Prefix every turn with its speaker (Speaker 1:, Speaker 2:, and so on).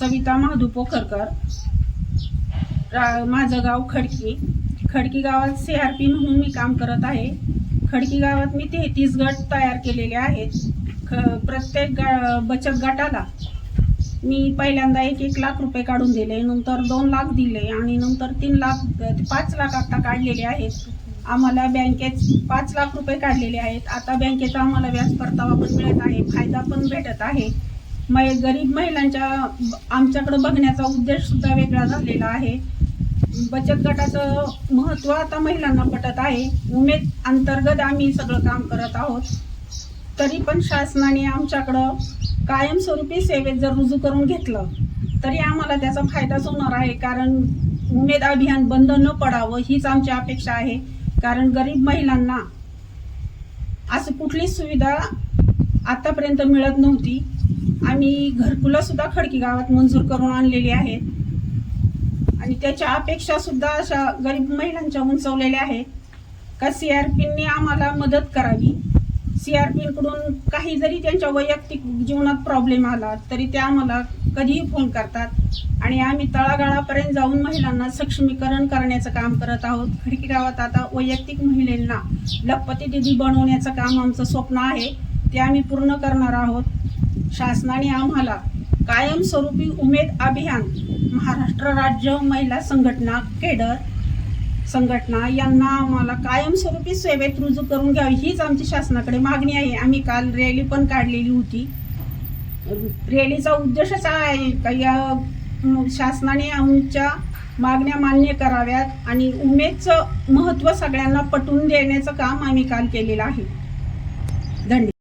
Speaker 1: सविता महादू पोखरकर रा- माझं गाव खडकी. खडकी गावात सी आर पी म्हणून मी काम करत आहे. खडकी गावात मी तेहतीस गट तयार केलेले आहेत. ख प्रत्येक गा बचत गटाला मी पहिल्यांदा एक एक लाख रुपये काढून दिले नंतर दोन लाख दिले आणि नंतर तीन लाख पाच लाख आता काढलेले आहेत. आम्हाला बँकेत पाच लाख रुपये काढलेले आहेत. आता बँकेचा आम्हाला व्याज परतावा पण मिळत आहे फायदा पण भेटत आहे. मै गरीब महिलांच्या आमच्याकडे बघण्याचा उद्देश सुद्धा वेगळा झालेला आहे. बचत गटाचं महत्त्व आता महिलांना पटत आहे. उमेद अंतर्गत आम्ही सगळं काम करत आहोत. तरी पण शासनाने आमच्याकडं कायमस्वरूपी सेवेत जर रुजू करून घेतलं तरी आम्हाला त्याचा फायदाच होणार आहे. कारण उमेद अभियान बंद न पडावं हीच आमची अपेक्षा आहे. कारण गरीब महिलांना असं कुठलीच सुविधा आतापर्यंत मिळत नव्हती. आम्ही घरकुला सुद्धा खडकी गावात मंजूर करून आणलेली आहेत आणि त्याच्या अपेक्षा सुद्धा अशा गरीब महिलांच्या उंचवलेल्या आहेत का सी आर पींनी आम्हाला मदत करावी. सी आर पीकडून काही जरी त्यांच्या वैयक्तिक जीवनात प्रॉब्लेम आला तरी ते आम्हाला कधीही फोन करतात. आणि आम्ही तळागाळापर्यंत जाऊन महिलांना सक्षमीकरण करण्याचं काम करत आहोत. खडकी गावात आता वैयक्तिक महिलांना लखपती दिदी बनवण्याचं काम आमचं स्वप्न आहे. ते आम्ही पूर्ण करणार आहोत. शासनाने आम्हाला कायमस्वरूपी उमेद अभियान महाराष्ट्र राज्य महिला संघटना केडर संघटना यांना आम्हाला कायमस्वरूपी सेवेत रुजू करून घ्यावी हीच आमची शासनाकडे मागणी आहे. आम्ही काल रॅली पण काढलेली होती. रॅलीचा उद्देशच हा आहे का या शासनाने आमच्या मागण्या मान्य कराव्यात आणि उमेदचं महत्त्व सगळ्यांना पटवून देण्याचं काम आम्ही काल केलेलं आहे. धन्यवाद.